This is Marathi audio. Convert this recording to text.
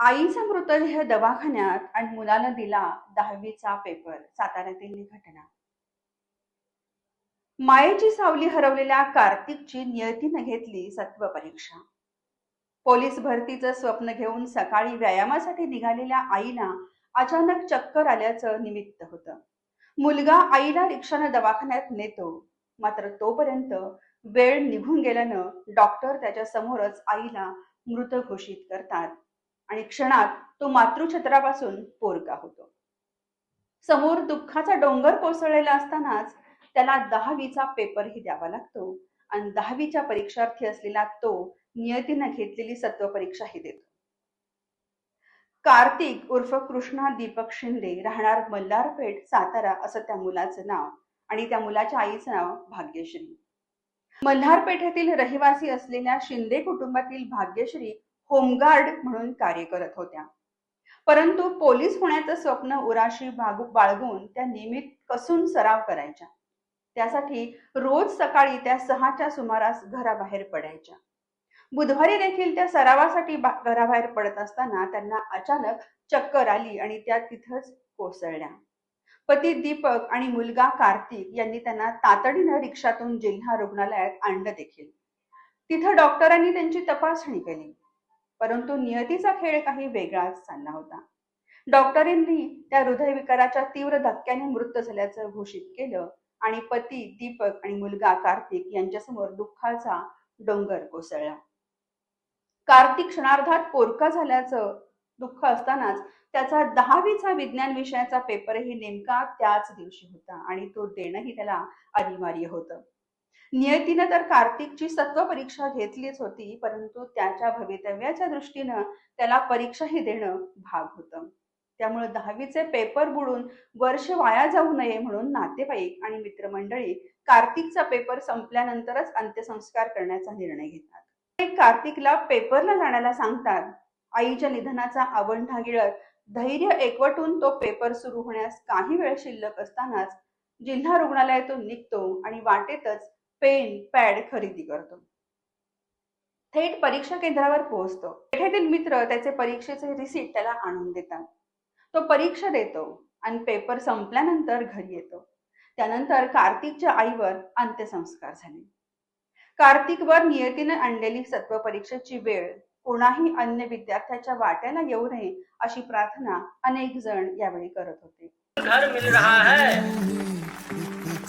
आईचा मृतदेह दवाखान्यात आणि मुलानं दिला दहावीचा पेपर साताऱ्यातील घटना. मायेची सावली हरवलेल्या कार्तिकची नियतीनं घेतली सत्व परीक्षा. पोलीस भरतीचं स्वप्न घेऊन सकाळी व्यायामासाठी निघालेल्या आईला अचानक चक्कर आल्याचं निमित्त होतं. मुलगा आईला रिक्षानं दवाखान्यात नेतो. मात्र तोपर्यंत वेळ निघून गेल्यानं डॉक्टर त्याच्या समोरच आईला मृत घोषित करतात. आणि क्षणात तो मातृछत्रापासून पोरका होतो. समोर दुःखाचा डोंगर कोसळलेला असतानाच त्याला दहावीचा पेपरही द्यावा लागतो आणि दहावीच्या परीक्षार्थी असलेला तो नियतीनं घेतलेली सत्व परीक्षाही देतो. कार्तिक उर्फ कृष्णा दीपक शिंदे राहणार मल्हारपेठ सातारा असं त्या मुलाचं नाव आणि त्या मुलाच्या आईचं नाव भाग्यश्री. मल्हारपेठेतील रहिवासी असलेल्या शिंदे कुटुंबातील भाग्यश्री होमगार्ड म्हणून कार्य करत होत्या. परंतु पोलीस होण्याचं स्वप्न उराशी बाळगून त्या नियमित कसून सराव करायच्या. त्यासाठी रोज सकाळी त्या सहाच्या सुमारास घराबाहेर पडायच्या. बुधवारी देखील त्या सरावासाठी घराबाहेर पडत असताना त्यांना अचानक चक्कर आली आणि त्या तिथंच कोसळल्या. पती दीपक आणि मुलगा कार्तिक यांनी त्यांना तातडीनं रिक्षातून जिल्हा रुग्णालयात आणलं देखील. तिथं डॉक्टरांनी त्यांची तपासणी केली. परंतु नियतीचा खेळ काही वेगळाच चालला होता. डॉक्टरांनी त्या हृदयविकाराच्या तीव्र धक्क्याने मृत झाल्याचं घोषित केलं आणि पती दीपक आणि मुलगा कार्तिक यांच्यासमोर दुःखाचा डोंगर कोसळला. कार्तिक क्षणार्धात पोरका झाल्याचं दुःख असतानाच त्याचा दहावीचा विज्ञान विषयाचा पेपरही नेमका त्याच दिवशी होता आणि तो देणंही त्याला अनिवार्य होतं. नियतीनं तर कार्तिकची सत्व परीक्षा घेतलीच होती परंतु त्याच्या भवितव्याच्या दृष्टीनं त्याला परीक्षाही देणं भाग होतं. त्यामुळे दहावीचे पेपर बुडून वर्ष वाया जाऊ नये म्हणून नातेवाईक आणि मित्रमंडळी कार्तिकचा पेपर संपल्यानंतरच अंत्यसंस्कार करण्याचा निर्णय घेतात. ते कार्तिकला पेपरला जाण्याला सांगतात. आईच्या निधनाचा आवंढा गिळत धैर्य एकवटून तो पेपर सुरू होण्यास काही वेळ शिल्लक असतानाच जिल्हा रुग्णालयातून निघतो आणि वाटेतच पेन पॅड खरेदी करतो. थेट परीक्षा केंद्रावर पोहोचतो. पेठेतील मित्र त्याचे परीक्षेचे रिसीट त्याला आणून देतात. तो परीक्षा देतो आणि पेपर संपल्यानंतर घरी येतो. त्यानंतर कार्तिकच्या आईवर अंत्यसंस्कार झाले. कार्तिकवर नियतीने आणलेली सत्व परीक्षेची वेळ कोणाही अन्य विद्यार्थ्याच्या वाट्याला येऊ नये अशी प्रार्थना अनेक जण यावेळी करत होते. घर मिल रहा है.